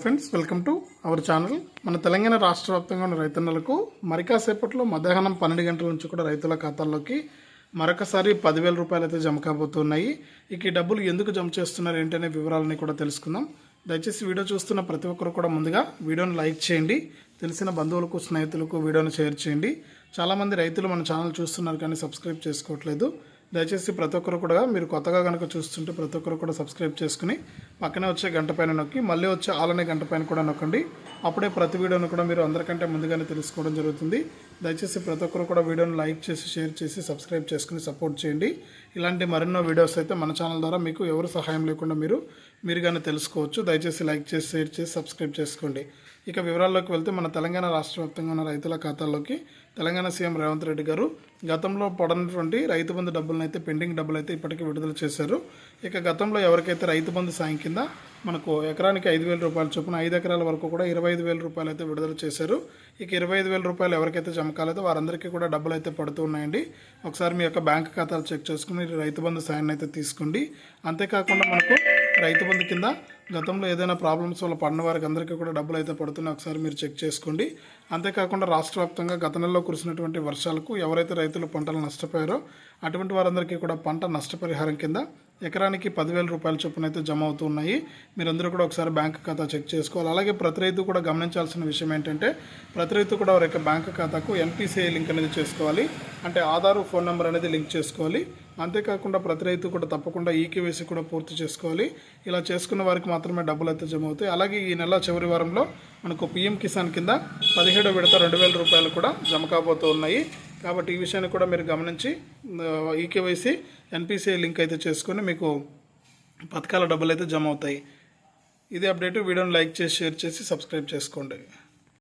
Friends welcome to our channel మన తెలంగాణ రాష్ట్ర వ్యాప్తంగా ఉన్న రైతన్నలకు మరికాసేపట్లో మధ్యాహ్నం పన్నెండు గంటల నుంచి కూడా రైతుల ఖాతాల్లోకి మరొకసారి పదివేల రూపాయలు అయితే జమ కాబోతున్నాయి. ఇక ఈ డబ్బులు ఎందుకు జమ చేస్తున్నారు ఏంటనే వివరాలని కూడా తెలుసుకుందాం. దయచేసి వీడియో చూస్తున్న ప్రతి ఒక్కరు కూడా ముందుగా వీడియోని లైక్ చేయండి. తెలిసిన బంధువులకు స్నేహితులకు వీడియోని షేర్ చేయండి. చాలామంది రైతులు మన ఛానల్ చూస్తున్నారు కానీ సబ్స్క్రైబ్ చేసుకోవట్లేదు. దయచేసి ప్రతి ఒక్కరు కూడా మీరు కొత్తగా కనుక చూస్తుంటే ప్రతి ఒక్కరు కూడా సబ్స్క్రైబ్ చేసుకుని పక్కనే వచ్చే గంట పైన నొక్కి మళ్ళీ వచ్చే ఆలనే గంట పైన కూడా నొక్కండి. అప్పుడే ప్రతి వీడియోను కూడా మీరు అందరికంటే ముందుగానే తెలుసుకోవడం జరుగుతుంది. దయచేసి ప్రతి ఒక్కరు కూడా వీడియోని లైక్ చేసి షేర్ చేసి సబ్స్క్రైబ్ చేసుకుని సపోర్ట్ చేయండి. ఇలాంటి మరెన్నో వీడియోస్ అయితే మన ఛానల్ ద్వారా మీకు ఎవరు సహాయం లేకుండా మీరు మీరుగానే తెలుసుకోవచ్చు. దయచేసి లైక్ చేసి షేర్ చేసి సబ్స్క్రైబ్ చేసుకోండి. ఇక వివరాల్లోకి వెళ్తే మన తెలంగాణ రాష్ట్ర వ్యాప్తంగా ఉన్న రైతుల ఖాతాల్లోకి తెలంగాణ సీఎం రేవంత్ రెడ్డి గారు గతంలో పడనటువంటి రైతు బంధు డబ్బులను అయితే పెండింగ్ డబ్బులు అయితే ఇప్పటికీ విడుదల చేశారు. ఇక గతంలో ఎవరికైతే రైతు బంధు సాయం కింద మనకు ఎకరానికి ఐదు వేల రూపాయలు చొప్పున ఐదు ఎకరాల వరకు కూడా ఇరవై ఐదు వేల రూపాయలు అయితే విడుదల చేశారు. ఇక ఇరవై ఐదు వేల రూపాయలు ఎవరికైతే జమ కాలేదో వారందరికీ కూడా డబ్బులు అయితే పడుతూ ఉన్నాయండి. ఒకసారి మీ యొక్క బ్యాంక్ ఖాతాలు చెక్ చేసుకుని రైతు బంధు సాయాన్ని అయితే తీసుకోండి. అంతేకాకుండా మనకు రైతు బంధు కింద గతంలో ఏదైనా ప్రాబ్లమ్స్ వల్ల పడిన వారికి అందరికీ కూడా డబ్బులు అయితే పడుతున్నాయి. ఒకసారి మీరు చెక్ చేసుకోండి. అంతేకాకుండా రాష్ట్ర వ్యాప్తంగా గత నెలలో కురిసినటువంటి వర్షాలకు ఎవరైతే రైతులు పంటలు నష్టపోయారో అటువంటి వారందరికీ కూడా పంట నష్టపరిహారం కింద ఎకరానికి పదివేల రూపాయల చొప్పున అయితే జమ అవుతున్నాయి మీరందరూ కూడా ఒకసారి బ్యాంక్ ఖాతా చెక్ చేసుకోవాలి. అలాగే ప్రతి రైతు కూడా గమనించాల్సిన విషయం ఏంటంటే ప్రతి రైతు కూడా వారి యొక్క బ్యాంక్ ఖాతాకు ఎన్పిసిఐ లింక్ అనేది చేసుకోవాలి. అంటే ఆధార్ ఫోన్ నెంబర్ అనేది లింక్ చేసుకోవాలి. అంతేకాకుండా ప్రతి రైతు కూడా తప్పకుండా ఈకేవీసీ కూడా పూర్తి చేసుకోవాలి. ఇలా చేసుకున్న వారికి మాత్రమే డబ్బులు అయితే జమ అవుతాయి. అలాగే ఈ నెల చివరి వారంలో మనకు పిఎం కిసాన్ కింద పదిహేడు విడత రెండు వేల రూపాయలు కూడా జమ కాబోతూ ఉన్నాయి. కాబట్టి ఈ విషయాన్ని కూడా మీరు గమనించి ఈకేవైసీ ఎన్పిసిఐ లింక్ అయితే చేసుకొని మీకు పథకాల డబ్బులు అయితే జమ అవుతాయి. ఇది అప్డేట్ వీడియోని లైక్ చేసి షేర్ చేసి సబ్స్క్రైబ్ చేసుకోండి.